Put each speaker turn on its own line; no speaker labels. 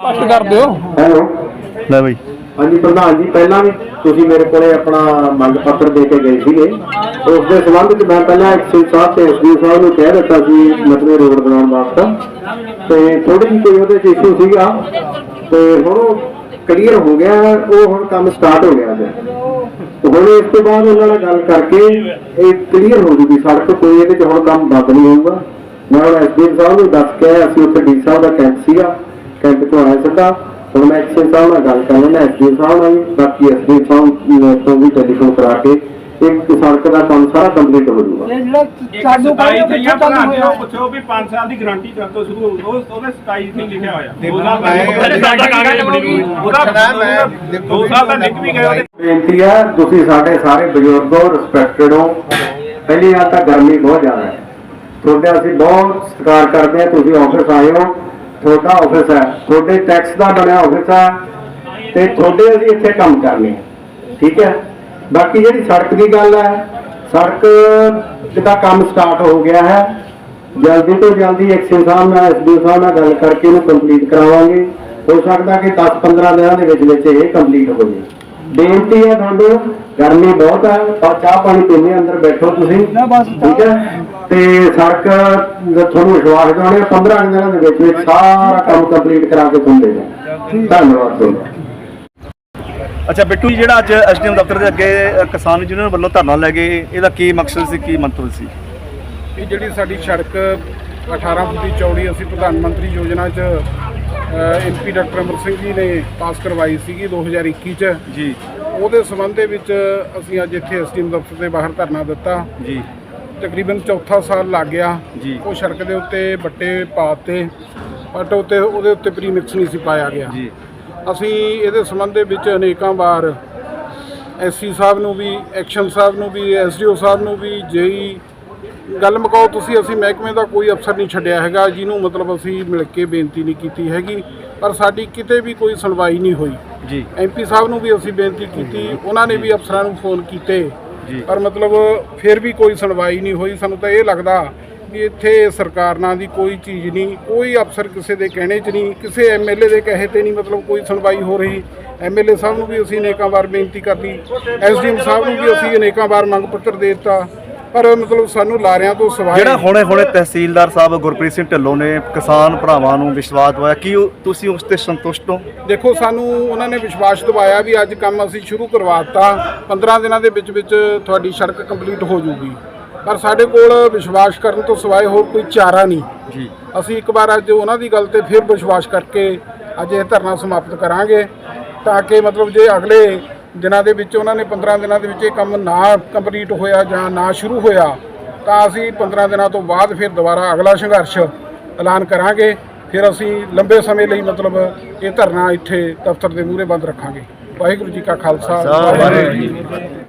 ਸਪਸ਼ਟ ਕਰ ਦਿਓ
ਹੈਲੋ।
ਲੈ ਬਈ।
ਹਾਂਜੀ ਪ੍ਰਧਾਨ ਜੀ ਪਹਿਲਾਂ ਵੀ ਤੁਸੀਂ ਮੇਰੇ ਕੋਲੇ ਆਪਣਾ ਮੰਗ ਪੱਤਰ ਦੇ ਕੇ ਗਏ ਸੀਗੇ। ਉਸ ਦੇ ਸੰਬੰਧ ਵਿੱਚ ਮੈਂ ਪਹਿਲਾਂ ਐਕਸ਼ਨ ਸਾਹਿਬ ਤੇ ਐਸਡੀ ਸਾਹਿਬ ਨੂੰ ਕਹਿ ਦਿੱਤਾ ਸੀ ਮਤਲਬ ਰੋਡ ਬਣਾਉਣ ਵਾਸਤੇ। ਤੇ ਥੋੜੀ ਜਿਹੀ ਕੋਈ ਉਹਦੇ ਚ ਇਸ਼ੂ ਸੀਗਾ। ਤੇ ਹੁਣ ਉਹ ਕਲੀਅਰ ਹੋ ਗਿਆ ਉਹ ਹੁਣ ਕੰਮ ਸਟਾਰਟ ਹੋ ਗਿਆ ਹੈ ਹੁਣ ਇਸ ਤੋਂ ਬਾਅਦ ਉਹਨਾਂ ਨਾਲ ਗੱਲ ਕਰਕੇ ਇਹ ਕਲੀਅਰ ਹੋ ਜੂਗੀ ਸੜਕ ਕੋਈ ਇਹਦੇ ਚ ਹੁਣ ਕੰਮ ਬੰਦ ਨਹੀਂ ਹੋਊਗਾ। ਮੈਂ ਹੁਣ ਐਸਡੀ ਸਾਹਿਬ ਨੂੰ ਦੱਸ ਕੇ ਅਸੀਂ ਉੱਥੇ ਡੀ ਸਾਹਿਬ ਦਾ ਕੈਂਪ ਸੀਗਾ। ਕੈਂਪ ਤੋਂ ਆਇਆ ਸਿੱਧਾ ਹੁਣ ਮੈਂ ਐਕਸ਼ਨ ਸਾਹਿਬ ਨਾਲ ਗੱਲ ਕਰ ਲੈਣਾ ਐਸਡੀ ਸਾਹਿਬ ਨਾਲ ਬਾਕੀ ਐਸਡੀ ਸਾਹਿਬ ਤੋਂ ਵੀ ਟੈਲੀਫੋਨ ਕਰਾ ਕੇ ਇੱਕ ਸੜਕ ਦਾ ਕੰਮ ਸਾਰਾ ਕੰਪਲੀਟ ਹੋ ਜਾਊਗਾ।
ਇਹ ਜਿਹੜਾ ਚਾਲੂ ਕਰ
ਸਤਾਈ
ਉਹ
ਤੇ
ਕਿੱਥੇ ਚਾਲੂ ਹੋਇਆ
ਪੁੱਛੋ ਵੀ 5 ਸਾਲ ਦੀ ਗਾਰੰਟੀ ਕਰ ਤੋਂ ਸ਼ੁਰੂ ਹੋਊ ਉਹ ਉਹਦੇ 27 ਨਹੀਂ ਲਿਖਿਆ ਹੋਇਆ।
ਦੇਖੋ,
ਦੋ ਸਾਲ
ਮੈਂ-
ਸਾਡਾ ਕਾਗਜ਼ ਬਣੀ ਉਹਦਾ
ਮੈਂ- ਦੇਖੋ,
ਦੋ ਸਾਲ ਦਾ ਲਿਖ ਵੀ ਗਿਆ ਉਹਦੇ।
ਬੇਨਤੀ ਹੈ ਤੁਸੀਂ ਸਾਡੇ ਸਾਰੇ ਬਜ਼ੁਰਗੋ ਰਿਸਪੈਕਟਡ ਹੋ। ਪਹਿਲੀ ਗੱਲ ਤਾਂ ਗਰਮੀ ਬਹੁਤ ਜ਼ਿਆਦਾ ਹੈ। ਤੁਹਾਡਾ ਅਸੀਂ ਬਹੁਤ ਸਤਿਕਾਰ ਕਰਦੇ ਹਾਂ ਤੁਸੀਂ ਆਫਿਸ ਆਏ ਹੋ। ਤੁਹਾਡਾ ਆਫਿਸ ਹੈ, ਤੁਹਾਡੇ ਟੈਕਸ ਦਾ ਬਣਿਆ ਆਫਿਸ ਹੈ ਤੇ ਤੁਹਾਡੇ ਅਸੀਂ ਇੱਥੇ ਕੰਮ ਕਰਨੇ ਆ, ਠੀਕ ਹੈ? ਬਾਕੀ ਜਿਹੜੀ ਸੜਕ ਦੀ ਗੱਲ ਹੈ, ਸੜਕ ਦਾ ਕੰਮ ਸਟਾਰਟ ਹੋ ਗਿਆ ਹੈ। ਜਲਦੀ ਤੋਂ ਜਲਦੀ ਐਕਸ਼ਨ ਸਾਹਿਬ ਨਾਲ ਐਸਡੀ ਸਾਹਿਬ ਨਾਲ ਗੱਲ ਕਰਕੇ ਇਹਨੂੰ ਕੰਪਲੀਟ ਕਰਾਵਾਂਗੇ। ਹੋ ਸਕਦਾ ਕਿ 10-15 ਦਿਨਾਂ ਦੇ ਵਿੱਚ ਵਿੱਚ ਇਹ ਕੰਪਲੀਟ ਹੋ ਜਾਵੇ ਬੇਨਤੀ ਹੈ ਤੁਹਾਨੂੰ ਗਰਮੀ ਬਹੁਤ ਹੈ ਪਰ ਚਾਹ ਪਾਣੀ ਪੀਣੇ ਅੰਦਰ ਬੈਠੋ ਤੁਸੀਂ ਠੀਕ ਹੈ? ਤੇ ਸੜਕ ਤੁਹਾਨੂੰ ਵਿਸ਼ਵਾਸ ਦਿਵਾਉਣੇ 15 ਦਿਨਾਂ ਦੇ ਵਿੱਚ ਵਿੱਚ ਸਾਰਾ ਕੰਮ ਕੰਪਲੀਟ ਕਰਾ ਕੇ ਤੁਹਾਨੂੰ ਦੇ ਧੰਨਵਾਦ ਤੁਹਾਡਾ।
ਅੱਛਾ ਬਿੱਟੂ ਜੀ ਜਿਹੜਾ ਅੱਜ ਐਸਡੀਐਮ ਦਫ਼ਤਰ ਦੇ ਅੱਗੇ ਕਿਸਾਨ ਯੂਨੀਅਨ ਵੱਲੋਂ ਧਰਨਾ ਲੈ ਗਏ ਇਹਦਾ ਕੀ ਮਕਸਦ ਸੀ ਕੀ ਮੰਤਵ ਸੀ?
ਇਹ ਜਿਹੜੀ ਸਾਡੀ ਸੜਕ 18 ਫੁੱਟ ਦੀ ਚੌੜੀ ਅਸੀਂ ਪ੍ਰਧਾਨ ਮੰਤਰੀ ਯੋਜਨਾ 'ਚ ਐਮਪੀ ਡਾਕਟਰ ਅਮਰ ਸਿੰਘ ਜੀ ਨੇ ਪਾਸ ਕਰਵਾਈ ਸੀਗੀ 2021 'ਚ।
ਜੀ।
ਉਹਦੇ ਸੰਬੰਧ ਦੇ ਵਿੱਚ ਅਸੀਂ ਅੱਜ ਇੱਥੇ ਐਸਟੀਐਮ ਦਫ਼ਤਰ ਦੇ ਬਾਹਰ ਧਰਨਾ ਦਿੱਤਾ।
ਜੀ।
ਤਕਰੀਬਨ ਚੌਥਾ ਸਾਲ ਲੱਗ ਗਿਆ।
ਜੀ।
ਉਹ ਸੜਕ ਦੇ ਉੱਤੇ ਬੱਟੇ ਪਾਤੇ ਬਟ ਉੱਤੇ ਉਹਦੇ ਉੱਤੇ ਪ੍ਰੀਮਿਕਸ ਨਹੀਂ ਸੀ ਪਾਇਆ ਗਿਆ।
ਜੀ।
ਅਸੀਂ ਇਹਦੇ ਸੰਬੰਧ ਦੇ ਵਿੱਚ ਅਨੇਕਾਂ ਵਾਰ ਐਸਸੀ ਸਾਹਿਬ ਨੂੰ ਵੀ ਐਕਸ਼ਨ ਸਾਹਿਬ ਨੂੰ ਵੀ ਐਸਡੀਓ ਸਾਹਿਬ ਨੂੰ ਵੀ ਜੇਈ ਗੱਲ ਮੁਕਾਓ ਤੁਸੀਂ ਅਸੀਂ ਮਹਿਕਮੇ ਦਾ ਕੋਈ ਅਫਸਰ ਨਹੀਂ ਛੱਡਿਆ ਹੈਗਾ ਜਿਹਨੂੰ ਮਤਲਬ ਅਸੀਂ ਮਿਲ ਕੇ ਬੇਨਤੀ ਨਹੀਂ ਕੀਤੀ ਹੈਗੀ ਪਰ ਸਾਡੀ ਕਿਤੇ ਵੀ ਕੋਈ ਸੁਣਵਾਈ ਨਹੀਂ ਹੋਈ।
ਜੀ।
ਐਮਪੀ ਸਾਹਿਬ ਨੂੰ ਵੀ ਅਸੀਂ ਬੇਨਤੀ ਕੀਤੀ ਉਹਨਾਂ ਨੇ ਵੀ ਅਫਸਰਾਂ ਨੂੰ ਫੋਨ ਕੀਤੇ
ਜੀ।
ਪਰ ਮਤਲਬ ਫਿਰ ਵੀ ਕੋਈ ਸੁਣਵਾਈ ਨਹੀਂ ਹੋਈ। ਸਾਨੂੰ ਤਾਂ ਇਹ ਲੱਗਦਾ ਵੀ ਇੱਥੇ ਸਰਕਾਰ ਨਾਲ ਦੀ ਕੋਈ ਚੀਜ਼ ਨਹੀਂ ਕੋਈ ਅਫਸਰ ਕਿਸੇ ਦੇ ਕਹਿਣੇ 'ਚ ਨਹੀਂ ਕਿਸੇ ਐਮਐਲਏ ਦੇ ਕਹੇ ਤੇ ਨਹੀਂ ਮਤਲਬ ਕੋਈ ਸੁਣਵਾਈ ਹੋ ਰਹੀ। ਐਮਐਲਏ ਸਾਹਿਬ ਨੂੰ ਵੀ ਅਸੀਂ ਅਨੇਕਾਂ ਵਾਰ ਬੇਨਤੀ ਕਰਦੀ ਐਸਡੀਐਮ ਸਾਹਿਬ ਨੂੰ ਵੀ ਅਸੀਂ ਅਨੇਕਾਂ ਵਾਰ ਮੰਗ ਪੱਤਰ ਦੇ ਦਿੱਤਾ। ਪਰ ਮਤਲਬ ਸਾਨੂੰ ਲਾਰਿਆਂ ਤੋਂ ਸਿਵਾਏ
ਜਿਹੜਾ ਹੁਣੇ ਹੁਣੇ ਤਹਿਸੀਲਦਾਰ ਸਾਹਿਬ ਗੁਰਪ੍ਰੀਤ ਸਿੰਘ ਢਿੱਲੋਂ ਨੇ ਕਿਸਾਨ ਭਰਾਵਾਂ ਨੂੰ ਵਿਸ਼ਵਾਸ ਦਵਾਇਆ ਕੀ ਤੁਸੀਂ ਉਸ ਤੇ ਸੰਤੁਸ਼ਟ ਹੋ?
ਦੇਖੋ ਸਾਨੂੰ ਉਹਨਾਂ ਨੇ ਵਿਸ਼ਵਾਸ ਦਿਵਾਇਆ ਵੀ ਅੱਜ ਕੰਮ ਅਸੀਂ ਸ਼ੁਰੂ ਕਰਵਾ ਦਿੱਤਾ। 15 ਦਿਨਾਂ ਦੇ ਵਿੱਚ ਵਿੱਚ ਤੁਹਾਡੀ ਸੜਕ ਕੰਪਲੀਟ ਹੋ ਜੂਗੀ ਪਰ ਸਾਡੇ ਕੋਲ ਵਿਸ਼ਵਾਸ ਕਰਨ ਤੋਂ ਸਿਵਾਏ ਹੋਰ ਕੋਈ ਚਾਰਾ ਨਹੀਂ।
ਜੀ।
ਅਸੀਂ ਇੱਕ ਵਾਰ ਅੱਜ ਉਹਨਾਂ ਦੀ ਗੱਲ ਤੇ ਫਿਰ ਵਿਸ਼ਵਾਸ ਕਰਕੇ ਅੱਜ ਇਹ ਧਰਨਾ ਸਮਾਪਤ ਕਰਾਂਗੇ ਤਾਂ ਕਿ ਮਤਲਬ ਜੇ ਅਗਲੇ ਦਿਨਾਂ ਦੇ ਵਿੱਚ ਉਹਨਾਂ ਨੇ 15 ਦਿਨਾਂ ਦੇ ਵਿੱਚ ਇਹ ਕੰਮ ਨਾ ਕੰਪਲੀਟ ਹੋਇਆ ਜਾਂ ਨਾ ਸ਼ੁਰੂ ਹੋਇਆ ਤਾਂ ਅਸੀਂ 15 ਦਿਨਾਂ ਤੋਂ ਬਾਅਦ ਫਿਰ ਦੁਬਾਰਾ ਅਗਲਾ ਸੰਘਰਸ਼ ਐਲਾਨ ਕਰਾਂਗੇ। ਫਿਰ ਅਸੀਂ ਲੰਬੇ ਸਮੇਂ ਲਈ ਮਤਲਬ ਇਹ ਧਰਨਾ ਇੱਥੇ ਦਫ਼ਤਰ ਦੇ ਮੂਹਰੇ ਬੰਦ ਰੱਖਾਂਗੇ। ਵਾਹਿਗੁਰੂ ਜੀ ਕਾ ਖਾਲਸਾ ਵਾਹਿਗੁਰੂ ਜੀ